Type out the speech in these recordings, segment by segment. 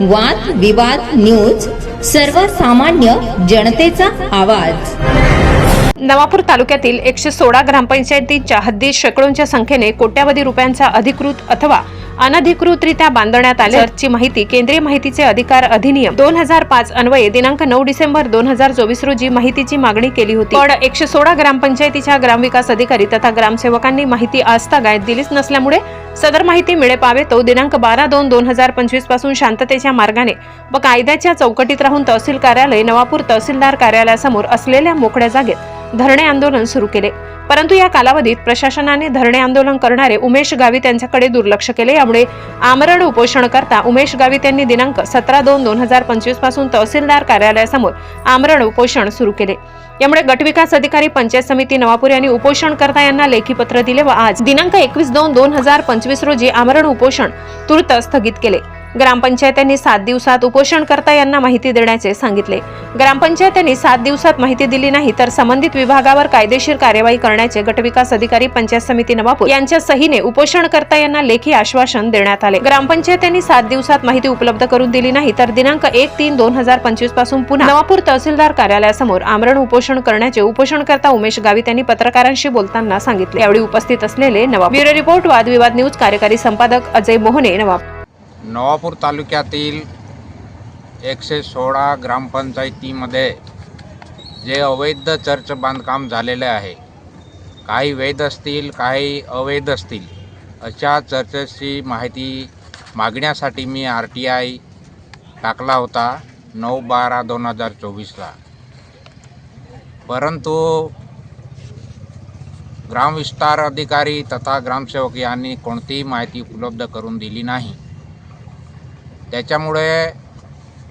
वाद विवाद न्यूज सर्वसामान्य जनतेचा आवाज. नवापूर तालुक्यातील एकशे सोळा ग्रामपंचायतीच्या हद्दीत शेकडोंच्या संख्येने कोट्यावधी रुपयांचा अधिकृत अथवा अनधिकृतरित्या बांधण्यात आल्याची माहिती केंद्रीय माहितीचे अधिकार अधिनियम दोन हजार पाच अन्वये दिनांक नऊ डिसेंबर दोन हजार चोवीस रोजी माहितीची मागणी केली होती. पण एकशे सोळा ग्रामपंचायतीच्या ग्रामविकास अधिकारी तथा ग्रामसेवकांनी माहिती आजतागायत दिलीच नसल्यामुळे सदर माहिती मिळे पावे तो दिनांक बारा दोन दोन हजार पंचवीसपासून शांततेच्या मार्गाने व कायद्याच्या चौकटीत राहून तहसील कार्यालय नवापूर तहसीलदार कार्यालयासमोर असलेल्या मोकळ्या जागेत धरणे आंदोलन सुरू केले. परंतु या कालावधीत प्रशासनाने धरणे आंदोलन करणारे उमेश गावित यांच्याकडे दुर्लक्ष केले. त्यामुळे आमरण उपोषण करता उमेश गावित यांनी दिनांक सतरा दोन दोन हजार पंचवीसपासून तहसीलदार कार्यालयासमोर आमरण उपोषण सुरू केले. यामुळे गटविकास अधिकारी पंचायत समिती नवापूर यांनी उपोषणकर्ता यांना लेखी पत्र दिले व आज दिनांक एकवीस दोन दोन हजार पंचवीस रोजी आमरण उपोषण तूर्त स्थगित केले. ग्रामपंचायतांनी सात दिवसात उपोषणकर्ता यांना माहिती देण्याचे सांगितले. ग्रामपंचायतांनी सात दिवसात माहिती दिली नाही तर संबंधित विभागावर कायदेशीर कार्यवाही करण्याचे गटविकास अधिकारी पंचायत समिती नवापूर यांच्या सहीने उपोषणकर्ता यांना लेखी आश्वासन देण्यात आले. ग्रामपंचायतांनी सात दिवसात माहिती उपलब्ध करून दिली नाही तर दिनांक एक तीन दोन हजार पंचवीसपासून पुन्हा नवापूर तहसीलदार कार्यालयासमोर आमरण उपोषण करण्याचे उपोषणकर्ता उमेश गावित यांनी पत्रकारांशी बोलताना सांगितले. यावेळी उपस्थित असलेले नवाब ब्युरो रिपोर्ट वादविवाद न्यूज कार्यकारी संपादक अजय मोहने नवाब नवापूर तालुक्यातील एकशे सोळा ग्रामपंचायतीमध्ये जे अवैध चर्च बांधकाम झालेले आहे काही वैध असतील काही अवैध असतील अशा चर्चेची माहिती मागण्यासाठी मी आर टी आय टाकला होता नऊ बारा दोन हजार चोवीसला. परंतु ग्रामविस्तार अधिकारी तथा ग्रामसेवक यांनी कोणतीही माहिती उपलब्ध करून दिली नाही. त्याच्यामुळे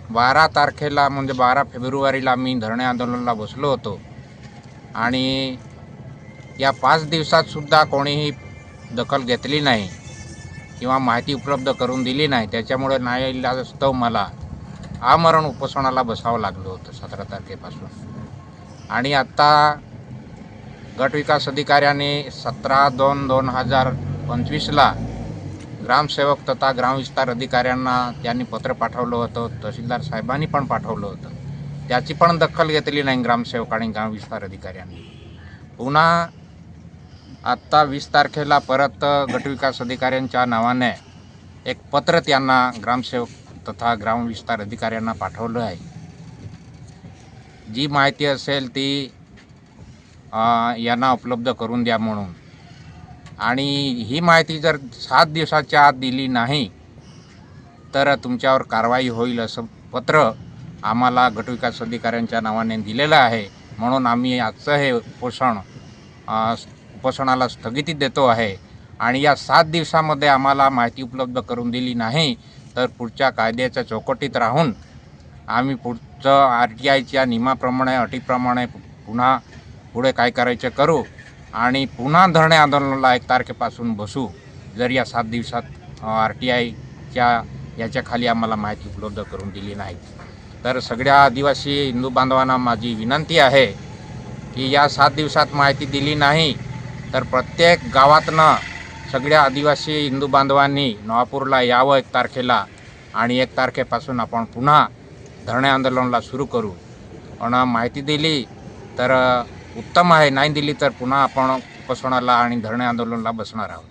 बारा तारखेला म्हणजे बारा फेब्रुवारीला मी धरणे आंदोलनाला बसलो होतो. आणि या पाच दिवसातसुद्धा कोणीही दखल घेतली नाही किंवा माहिती उपलब्ध करून दिली नाही. त्याच्यामुळे नाही असतं मला आमरण उपोषणाला बसावं लागलं होतं सतरा तारखेपासून. आणि आत्ता गटविकास अधिकाऱ्याने सतरा दोन दोन हजार पंचवीसला ग्रामसेवक तथा ग्रामविस्तार अधिकाऱ्यांना त्यांनी पत्र पाठवलं होतं तहसीलदार साहेबांनी पण पाठवलं होतं. त्याची पण दखल घेतली नाही ग्रामसेवक आणि ग्रामविस्तार अधिकाऱ्यांनी. पुन्हा आत्ता वीस तारखेला परत गटविकास अधिकाऱ्यांच्या नावाने एक पत्र त्यांना ग्रामसेवक तथा ग्रामविस्तार अधिकाऱ्यांना पाठवलं आहे. जी माहिती असेल ती यांना उपलब्ध करून द्या म्हणून. आणि ही माहिती जर सात दिवसाच्या आत दिली नाही तर तुमच्यावर कारवाई होईल असं पत्र आम्हाला गटविकास अधिकाऱ्यांच्या नावाने दिलेलं आहे. म्हणून आम्ही आजचं हे उपोषण उपोषणाला स्थगिती देतो आहे. आणि या सात दिवसामध्ये आम्हाला माहिती उपलब्ध करून दिली नाही तर पुढच्या कायद्याच्या चौकटीत राहून आम्ही पुढचं आर टी आयच्या नियमाप्रमाणे अटीप्रमाणे पुन्हा पुढे काय करायचे करू? आणि पुन्हा धरणे आंदोलनाला एक तारखेपासून बसू. जर या सात दिवसात आर टी आयच्या याच्याखाली आम्हाला माहिती उपलब्ध करून दिली नाही. तर सगळ्या आदिवासी हिंदू बांधवांना माझी विनंती आहे की या सात दिवसात माहिती दिली नाही तर प्रत्येक गावातनं सगळ्या आदिवासी हिंदू बांधवांनी नवापूरला यावं एक तारखेला आणि एक तारखेपासून आपण पुन्हा धरणे आंदोलनाला सुरू करू. पण माहिती दिली तर उत्तम आहे. नाही दिली तर पुन्हा आपण उपोषणाला आणि धरणे आंदोलनाला बसणार आहोत.